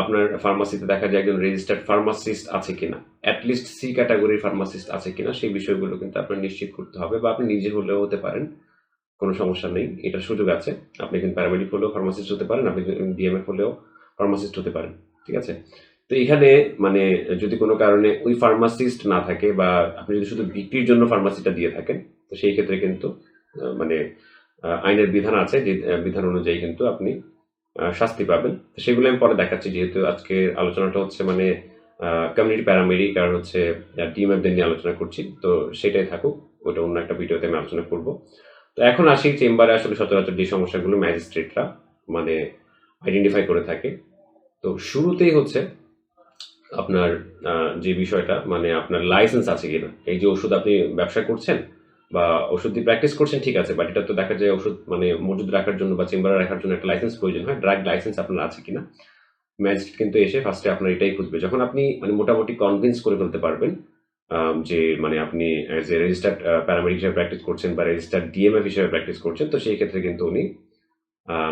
আপনার ফার্মাসিতে দেখা যায় একজন রেজিস্টার্ড ফার্মাসিস্ট আছে কিনা? অ্যাটলিস্ট সি ক্যাটাগরির ফার্মাসিস্ট আছে কিনা? সেই বিষয়গুলো কিন্তু আপনার নিশ্চিত করতে হবে বা আপনি নিজে হলেও হতে পারেন। কোনো সমস্যা নেই এটার সুযোগ আছে। আপনি কিন্তু প্যারামেডিক হলেও ফার্মাসিস্ট হতে পারেন, আপনি ডিএমএফ হলেও ফার্মাসিস্ট হতে পারেন, ঠিক আছে? তো এখানে মানে যদি কোনো কারণে ওই ফার্মাসিস্ট না থাকে বা আপনি যদি শুধু বিক্রির জন্য ফার্মাসিটা দিয়ে থাকেন, তো সেই ক্ষেত্রে কিন্তু মানে আইনের বিধান আছে যে বিধান অনুযায়ী কিন্তু আপনি শাস্তি পাবেন। সেগুলো আমি পরে দেখাচ্ছি, যেহেতু আজকে আলোচনাটা হচ্ছে মানে কমিউনিটি প্যারামেডিক আর হচ্ছে ডিএমএফদের নিয়ে আলোচনা করছি। তো সেটাই থাকুক, ওটা অন্য একটা ভিডিওতে আমি আলোচনা করব। তো এখন আসি চেম্বারে আসলে সচরাচর যে সমস্যাগুলো ম্যাজিস্ট্রেটরা মানে আইডেন্টিফাই করে থাকে। তো শুরুতেই হচ্ছে আপনার যে বিষয়টা মানে আপনার লাইসেন্স আছে কিনা। এই যে ওষুধ আপনি ব্যবসা করছেন বা ওষুধ দিয়ে প্র্যাকটিস করছেন, ঠিক আছে বাট এটা তো দেখা যায় ওষুধ মানে মজুদ রাখার জন্য বা চেম্বারে রাখার জন্য একটা লাইসেন্স প্রয়োজন হয় ড্রাগ লাইসেন্স আপনার আছে কিনা? ম্যাজিস্ট্রেট কিন্তু এসে ফার্স্টে আপনার এটাই খুঁজবে। যখন আপনি মানে মোটামুটি কনভিন্স করে ফেলতে পারবেন যে মানে আপনি অ্যাজ এ রেজিস্টার্ড প্যারামেডিক হিসেবে প্র্যাকটিস করছেন বা রেজিস্টার্ড ডিএমএফ হিসেবে প্র্যাকটিস করছেন, তো সেই ক্ষেত্রে কিন্তু উনি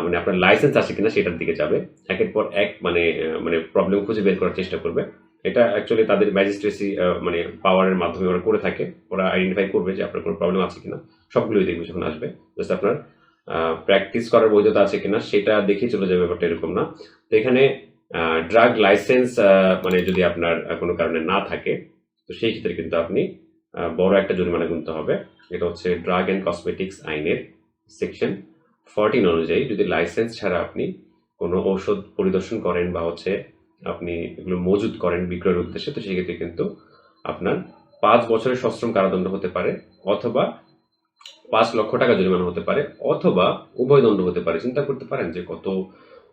মানে আপনার লাইসেন্স আছে কিনা সেটার দিকে যাবে। একের পর এক মানে মানে প্রবলেম খুঁজে বের করার চেষ্টা করবে। এটা অ্যাকচুয়ালি তাদের ম্যাজিস্ট্রেসি মানে পাওয়ারের মাধ্যমে ওরা করে থাকে। ওরা আইডেন্টিফাই করবে যে আপনার কোনো প্রবলেম আছে কিনা। সবগুলোই দেখবে যখন আসবে। জাস্ট আপনার প্র্যাকটিস করার বৈধতা আছে কিনা, সেটা দেখে চলে যাবে ব্যাপারটা এরকম না। তো এখানে ড্রাগ লাইসেন্স মানে যদি আপনার কোনো কারণে না থাকে, তো সেই ক্ষেত্রে কিন্তু আপনি বড় একটা জরিমানা গুনতে হবে। এটা হচ্ছে ড্রাগ অ্যান্ড কসমেটিক্স আইনের সেকশন ফোরটিন অনুযায়ী যদি লাইসেন্স ছাড়া আপনি কোনো ঔষধ পরিদর্শন করেন বা হচ্ছে আপনি এগুলো মজুদ করেন বিক্রয়ের উদ্দেশ্যে, তো সেক্ষেত্রে কিন্তু আপনার পাঁচ বছরের সশ্রম কারাদণ্ড হতে পারে, অথবা পাঁচ লক্ষ টাকা জরিমানা হতে পারে, অথবা উভয় দণ্ড হতে পারে। চিন্তা করতে পারেন যে কত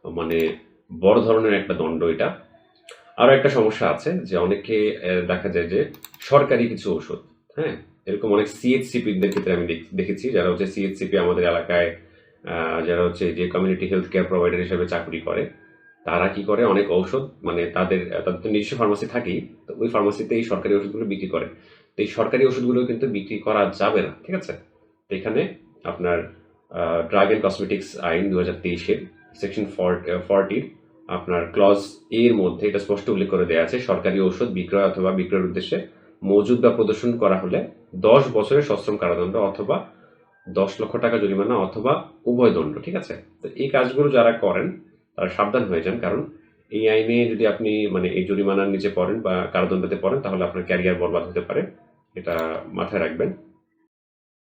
মানে বড় ধরনের একটা দণ্ড এটা। আরও একটা সমস্যা আছে যে অনেকে দেখা যায় যে সরকারি কিছু ওষুধ হ্যাঁ? এরকম অনেক সিএইচসিপিদের ক্ষেত্রে আমি দেখ- দেখেছি, যারা হচ্ছে সিএইচসিপি আমাদের এলাকায় যারা হচ্ছে যে কমিউনিটি হেলথ কেয়ার প্রোভাইডার হিসেবে চাকরি করে। তারা কি করে? অনেক ঔষধ মানে তাদের তাদের তো নিজস্ব ফার্মাসি থাকেই, তো ওই ফার্মাসিতে এই সরকারি ওষুধগুলো বিক্রি করে। তো এই সরকারি ওষুধগুলো কিন্তু বিক্রি করা যাবে না, ঠিক আছে? তো এখানে আপনার ড্রাগ অ্যান্ড কসমেটিক্স আইন দু হাজার তেইশের সেকশন ফর্টির আপনার ক্লজ এর মধ্যে এটা স্পষ্ট উল্লেখ করে দেওয়া আছে, সরকারি ঔষধ বিক্রয় অথবা বিক্রয়ের উদ্দেশ্যে মজুদ বা প্রদর্শন করা হলে দশ বছরের সশ্রম কারাদণ্ড অথবা দশ লক্ষ টাকা জরিমানা অথবা উভয় দণ্ড, ঠিক আছে? তো এই কাজগুলো যারা করেন সাবধান হয়ে যান। কারণ এই আইনে যদি আপনি মানে এই জরিমানার নিচে পড়েন বা কারাদণ্ডতে পড়েন, তাহলে আপনার ক্যারিয়ার বরবাদ হতে পারে। এটা মাথায় রাখবেন।